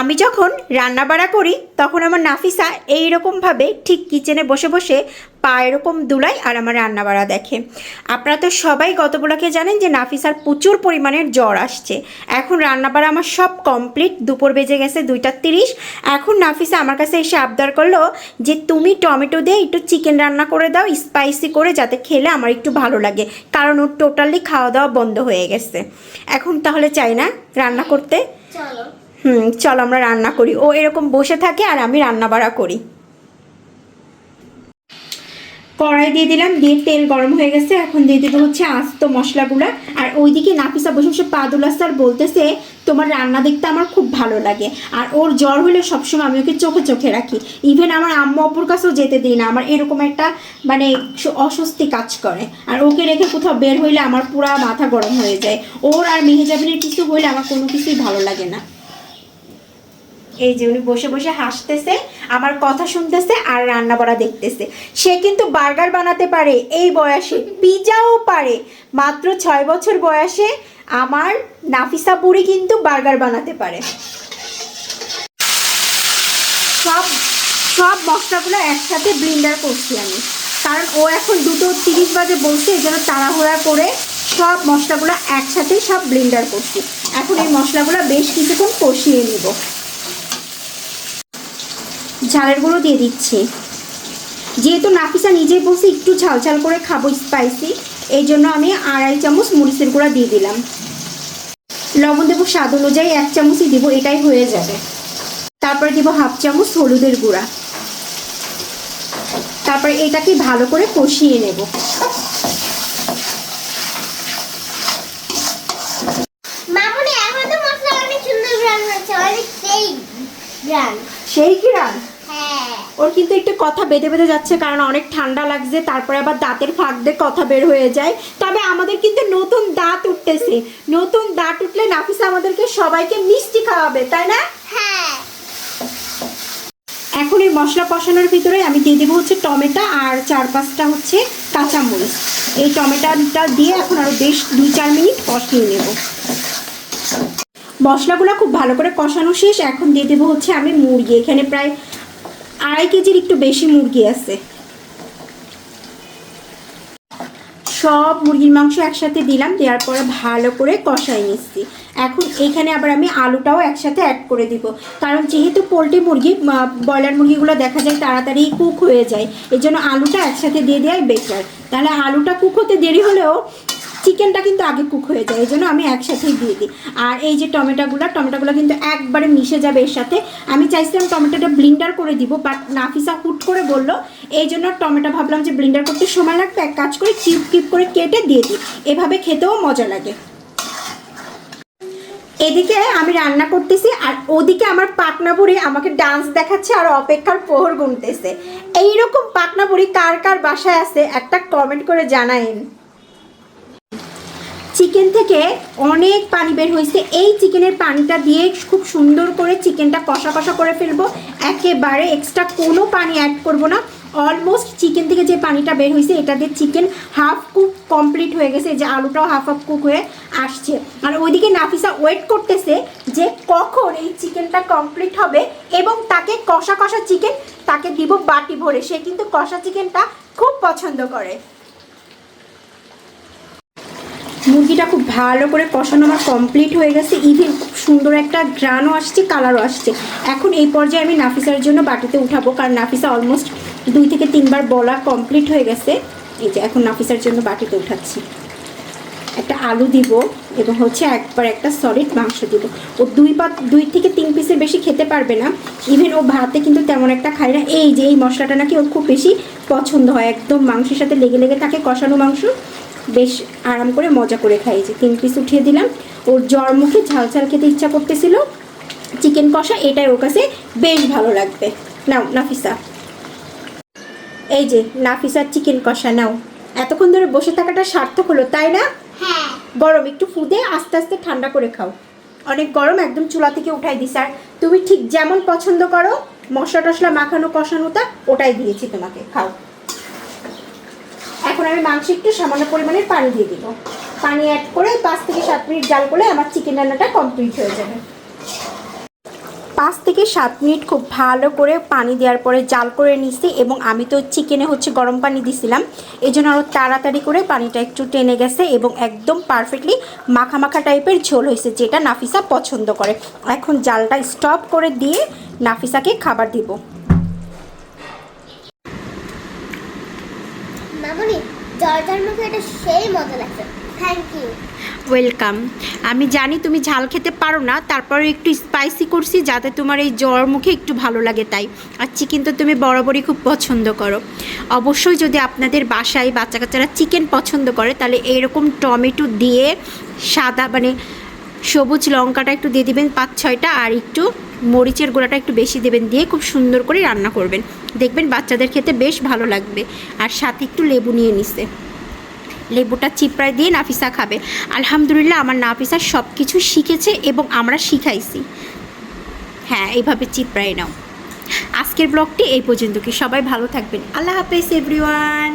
আমি যখন রান্না বাড়া করি, তখন আমার নাফিসা এই রকমভাবে ঠিক কিচেনে বসে বসে পা এরকম দুলাই আর আমার রান্না বাড়া দেখে। আপনারা তো সবাই গত জানেন যে নাফিসার প্রচুর পরিমাণের জ্বর আসছে। এখন রান্না বাড়া আমার সব কমপ্লিট, দুপুর বেজে গেছে দুইটা তিরিশ। এখন নাফিসা আমার কাছে এসে আবদার করল যে তুমি টমেটো দিয়ে একটু চিকেন রান্না করে দাও, স্পাইসি করে যাতে খেলে আমার একটু ভালো লাগে। কারণ ওর টোটালি খাওয়া দাওয়া বন্ধ হয়ে গেছে। এখন তাহলে চাই না রান্না করতে? চলো। হুম, চলো আমরা রান্না করি। ও এরকম বসে থাকে আর আমি রান্না বাড়া করি। কড়াই দিয়ে দিলাম, দিয়ে তেল গরম হয়ে গেছে। এখন দিয়ে দেবো হচ্ছে আস্ত মশলাগুলো। আর ওইদিকে নাফিসা বসে বসে পাদুলা স্যার বলতেছে, তোমার রান্না দেখতে আমার খুব ভালো লাগে। আর ওর জ্বর হলে সবসময় আমি ওকে চোখে চোখে রাখি। ইভেন আমার আম্মু অপুর কাছেও যেতে দিই না। আমার এরকম একটা মানে অস্বস্তি কাজ করে। আর ওকে রেখে কোথাও বের হইলে আমার পুরা মাথা গরম হয়ে যায়। ওর আর মেহেজাবিনের কিছু হইলে আমার কোনো কিছুই ভালো লাগে না। এই যে উনি বসে বসে হাসতেছে, আমার কথা শুনতেছে আর রান্না বাড়া দেখতেছে। সে কিন্তু বার্গার বানাতে পারে এই বয়সে, পিজাও পারে। মাত্র ছয় বছর বয়সে আমার নাফিসা বুড়ি কিন্তু বার্গার বানাতে পারে। সব সব মশলাগুলো একসাথে ব্লিন্ডার করছি আমি। কারণ ও এখন দুটো তিরিশ বাজে বলছে, এই জন্য তাড়াহুড়া করে সব মশলাগুলো একসাথে সব ব্লিন্ডার করছি। এখন এই মশলাগুলো বেশ কিছুক্ষণ কষিয়ে নিব। ঝালের গুঁড়ো দিয়ে দিচ্ছি। যেহেতু নাফিসা নিজেই বলছে একটু ঝাল ঝাল করে খাব স্পাইসি এই জন্য আমি আড়াই চামচ মরিচের গুঁড়া দিয়ে দিলাম। লবণ দেবো স্বাদ অনুযায়ী এক চামচই দিব এটাই হয়ে যাবে। তারপরে দিব হাফ চামচ হলুদের গুঁড়া। তারপরে এটাকে ভালো করে কষিয়ে নেব। সেই কি রান ওর কিন্তু একটু কথা বেঁধে বেঁধে যাচ্ছে কারণ অনেক ঠান্ডা লাগছে তারপরে আবার দাঁতের ফাঁক দিয়ে কথা বের হয়ে যায়। তবে আমাদের কিন্তু নতুন দাঁত উঠতেছে। নতুন দাঁত উঠলে নাফিসা আমাদেরকে সবাইকে মিষ্টি খাওয়াবে তাই না? হ্যাঁ। এখন এই মশলা কষানোর ভিতরে আমি দিয়ে দেবো হচ্ছে টমেটো আর চার পাঁচটা হচ্ছে কাঁচামরিচ। এই টমেটোটা দিয়ে এখন আরও বেশ দুই চার মিনিট কষিয়ে নেব। মশলাগুলো খুব ভালো করে কষানো শেষ। এখন দিয়ে দেবো হচ্ছে আমি মুরগি। এখানে প্রায় আড়াই কেজির একটু বেশি মুরগি আছে। সব মুরগির মাংস একসাথে দিলাম, দেওয়ার পরে ভালো করে কষাই নিচ্ছি। এখন এখানে আবার আমি আলুটাও একসাথে অ্যাড করে দিব। কারণ যেহেতু পোলট্রি মুরগি ব্রয়লার মুরগিগুলো দেখা যায় তাড়াতাড়ি কুক হয়ে যায় এই জন্য আলুটা একসাথে দিয়ে দেওয়াই বেটার তাহলে আলুটা কুক হতে দেরি হলেও চিকেনটা কিন্তু আগে কুক হয়ে যায়, এই জন্য আমি একসাথেই দিয়ে দিই। আর এই যে টমেটোগুলো টমেটোগুলো কিন্তু একবারে মিশে যাবে এর সাথে। আমি চাইছিলাম টমেটোটা ব্লিন্ডার করে দিব, বাট নাফিসা হুট করে বলল, এই জন্য টমেটো ভাবলাম যে ব্লিন্ডার করতে সময় লাগবে, এক কাজ করে, কিউব কিউব করে কেটে দিয়ে দিই। এভাবে খেতেও মজা লাগে। এদিকে আমি রান্না করতেছি, আর ওদিকে আমার পাকনা বুড়ি আমাকে ডান্স দেখাচ্ছে আর অপেক্ষার প্রহর গুনতেছে। এইরকম পাকনা বুড়ি কার কার বাসায় আছে, একটা কমেন্ট করে জানাইন। চিকেন থেকে অনেক পানি বের হয়েছে। এই চিকেনের পানিটা দিয়ে খুব সুন্দর করে চিকেনটা কষা কষা করে ফেলব। একেবারে এক্সট্রা কোনো পানি অ্যাড করব না। অলমোস্ট চিকেন থেকে যে পানিটা বের হয়েছে, এটা দিয়ে চিকেন হাফ কুক কমপ্লিট হয়ে গেছে। যে আলুটাও হাফ হাফ কুক হয়ে আসছে। আর ওইদিকে নাফিসা ওয়েট করতেছে যে কখন এই চিকেনটা কমপ্লিট হবে এবং তাকে কষা কষা চিকেন তাকে দিব বাটি ভরে। সে কিন্তু কষা চিকেনটা খুব পছন্দ করে। মুরগিটা খুব ভালো করে কষানো আমার কমপ্লিট হয়ে গেছে। ইভেন খুব সুন্দর একটা গ্রানও আসছে কালারও আসছে। এখন এই পর্যায়ে আমি নাফিসার জন্য বাটিতে উঠাবো, কারণ নাফিসা অলমোস্ট দুই থেকে তিনবার বলা কমপ্লিট হয়ে গেছে। এই যে এখন নাফিসার জন্য বাটিতে উঠাচ্ছি। একটা আলু দিব এবং হচ্ছে একবার একটা সলিড মাংস দিব। ও দুই পা, দুই থেকে তিন পিসের বেশি খেতে পারবে না। ইভেন ও ভাতে কিন্তু তেমন একটা খায় না। এই যে এই মশলাটা নাকি ওর খুব বেশি পছন্দ হয়। একদম মাংসের সাথে লেগে লেগে থাকে কষানো মাংস। বেশ আরাম করে মজা করে খাই এই যে তিন পিস উঠিয়ে দিলাম। ওর জ্বর মুখে ঝাল ঝাল খেতে ইচ্ছা করতেছিল। চিকেন কষা এটাই ওর কাছে বেশ ভালো লাগবে। নাও নাফিসা। এই যে নাফিসার চিকেন কষা নাও। এতক্ষণ ধরে বসে থাকাটা সার্থক হলো তাই না? হ্যাঁ। গরম একটু ফুদে আস্তে আস্তে ঠান্ডা করে খাও। অনেক গরম একদম চুলা থেকে উঠাই দিস আর তুমি ঠিক যেমন পছন্দ করো মশলা টশলা মাখানো কষানোটা ওটাই দিয়েছি তোমাকে। খাও। এখন আমি মাংস একটু সামান্য পরিমাণের পানি দিয়ে দিব। পানি অ্যাড করে পাঁচ থেকে সাত মিনিট জাল করলে আমার চিকেন রান্নাটা কমপ্লিট হয়ে যাবে। পাঁচ থেকে সাত মিনিট খুব ভালো করে পানি দেওয়ার পরে জাল করে নিছি এবং আমি তো চিকেনে হচ্ছে গরম পানি দিছিলাম। এই জন্য আরও তাড়াতাড়ি করে পানিটা একটু টেনে গেছে এবং একদম পারফেক্টলি মাখা মাখা টাইপের ঝোল হয়েছে যেটা নাফিসা পছন্দ করে। এখন জালটা স্টপ করে দিয়ে নাফিসাকে খাবার দিব। মুখে এটা সেই মজা লাগছে। থ্যাংক ইউ ওয়েলকাম আমি জানি তুমি ঝাল খেতে পারো না তারপরে একটু স্পাইসি করছি যাতে তোমার এই জ্বর মুখে একটু ভালো লাগে তাই। আর চিকেন তো তুমি বরাবরই খুব পছন্দ করো। অবশ্যই যদি আপনাদের বাসায় বাচ্চা কাচ্চারা চিকেন পছন্দ করে, তাহলে এইরকম টমেটো দিয়ে সাদা মানে সবুজ লঙ্কাটা একটু দিয়ে দিবেন পাঁচ ছয়টা, আর একটু মরিচের গুঁড়াটা একটু বেশি দেবেন দিয়ে খুব সুন্দর করে রান্না করবেন। দেখবেন বাচ্চাদের খেতে বেশ ভালো লাগবে। আর সাথে একটু লেবু নিয়ে নিছে। লেবুটা চিপড়ায় দিয়ে নাফিসা খাবে। আলহামদুলিল্লাহ আমার নাফিসা সব কিছু শিখেছে এবং আমরা শিখাইছি। হ্যাঁ এইভাবে চিপড়ায় নাও। আজকের ব্লগটি এই পর্যন্ত কি সবাই ভালো থাকবেন। আল্লাহ হাফেজ এভরিওয়ান